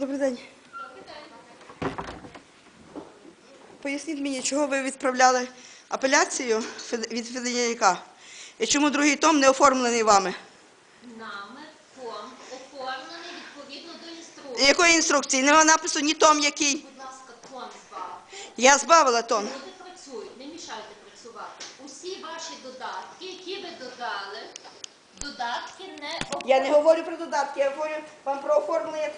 Добрий день. Поясніть мені, чого ви відправляли апеляцію від Феденяка? І чому другий том не оформлений вами? Нами фон оформлений відповідно до інструкції. Якої інструкції? Нема напису ні том, який. Будь ласка, тон збав. Я збавила тон. Люди працюють, не мішайте працювати. Усі ваші додатки, які ви додали, додатки не Я не говорю про додатки, я говорю вам про оформлення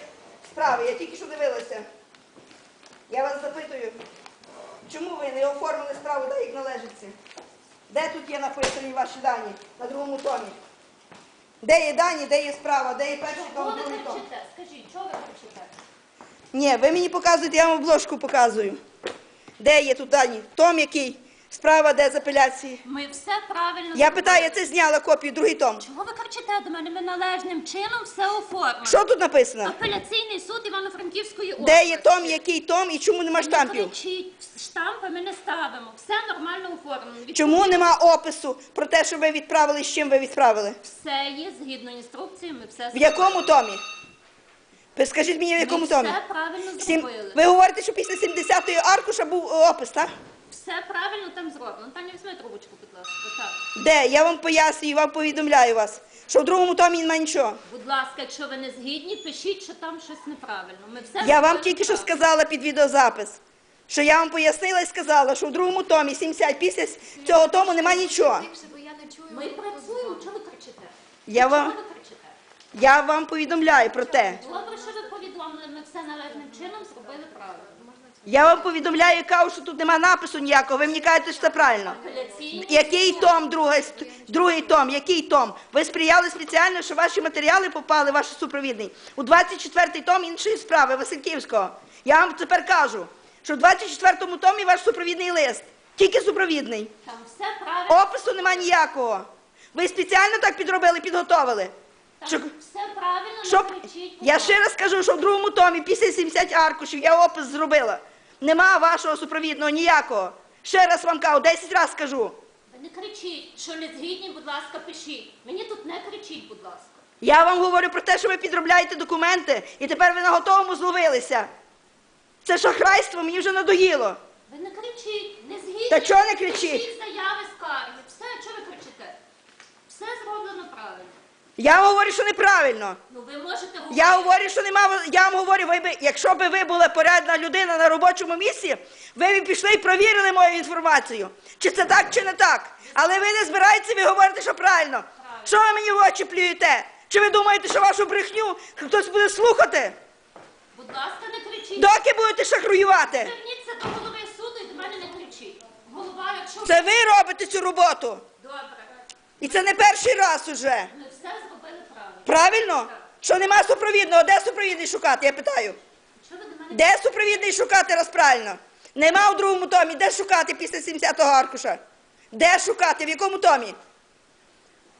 справи. Я тільки що дивилася. Я вас запитую, чому ви не оформили справу так, як належиться? Де тут є написані ваші дані на другому томі? Де є дані, де є справа, де є перший Чого том, ви другий том? кричите? Скажіть, чого ви кричите? Ні, ви мені показуєте, я вам обложку показую. Де є тут дані? Том який? Справа де з апеляції? Ми все правильно Я питаю, я це зняла копію, другий том. Чого ви кричите до мене? Ми належним чином все оформили. Що тут написано? Апеляційний суд Івано-Франківської області. Де є том, який том і чому нема Не штампів? кричіть, штампи ми не ставимо. Все нормально оформлено. Чому нема опису про те, що ви відправили, з чим ви відправили? Все є згідно інструкції, ми все В якому томі? Ви Скажіть мені, в якому ми томі? все правильно Сім- зробили. Ви говорите, що після 70-ї аркуша був опис, так? Все правильно там зроблено. Таня, візьми трубочку, будь ласка. Так. Де? Я вам пояснюю, вам повідомляю вас, що в другому томі немає нічого. Будь ласка, якщо ви не згідні, пишіть, що там щось неправильно. Ми все Я вам тільки що сказала під відеозапис, що я вам пояснила і сказала, що в другому томі 70 після цього тому немає нічого. Ми працюємо, чого ви кричите? Я Чого вам, ви кричите? я вам повідомляю про те. Добре, що ви повідомили, ми все належним чином зробили правильно. Я вам повідомляю, кажу, що тут немає напису ніякого. Ви мені кажете, що це правильно. Який том, другий, другий том, який том? Ви сприяли спеціально, що ваші матеріали попали, ваш супровідний, у 24-й том іншої справи Васильківського. Я вам тепер кажу, що в 24-му томі ваш супровідний лист, тільки супровідний. Там все правильно. Опису немає ніякого. Ви спеціально так підробили, підготовили. Щоб, все правильно, щоб, я ще раз кажу, що в другому томі, після 70 аркушів, я опис зробила. Нема вашого супровідного ніякого. Ще раз вам кажу, 10 разів скажу. Ви не кричіть, що не згідні, будь ласка, пишіть. Мені тут не кричіть, будь ласка. Я вам говорю про те, що ви підробляєте документи, і тепер ви на готовому зловилися. Це шахрайство, мені вже надоїло. Ви не кричіть, не згідні. Та чого не кричіть? Пишіть заяви, скарги. Все, чого ви кричите? Все зроблено правильно. Я вам говорю, що неправильно. Ну ви можете говорити. Я говорю, що нема. Я вам говорю, ви би, якщо б ви були порядна людина на робочому місці, ви б пішли і провірили мою інформацію. Чи це так, чи не так. Але ви не збираєтеся, ви говорите, що правильно. Що ви мені в очі плюєте? Чи ви думаєте, що вашу брехню хтось буде слухати? Будь ласка, не кричіть. Доки будете шахруювати? Зверніться до голови суду і до мене не кричіть. Голова, якщо Це ви робите цю роботу. добре, І це не перший раз уже. Правильно. Що нема супровідного, де супровідний шукати? Я питаю. Де супровідний шукати раз правильно? Нема у другому томі. Де шукати після 70-го аркуша? Де шукати? В якому томі?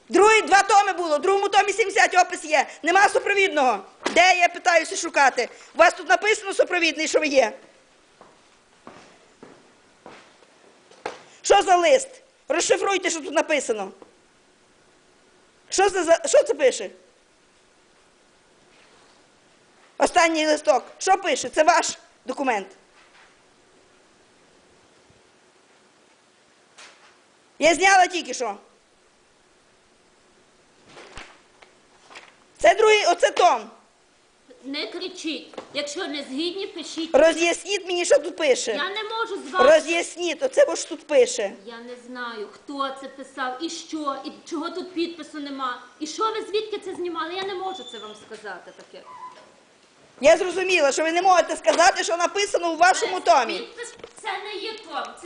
Другий два томи було, в другому томі 70 опис є. Нема супровідного. Де я питаюся шукати? У вас тут написано супровідний, що ви є? Що за лист? Розшифруйте, що тут написано. Що за... що це пише? Останній листок. Що пише? Це ваш документ. Я зняла тільки що. Це другий, оце Том. не кричіть. Якщо не згідні, пишіть. Роз'ясніть мені, що тут пише. Я не можу з вами. Роз'ясніть, оце бо ж тут пише. Я не знаю, хто це писав, і що, і чого тут підпису нема, і що ви звідки це знімали. Я не можу це вам сказати таке. Я зрозуміла, що ви не можете сказати, що написано у вашому томі. Підпис це не є том, це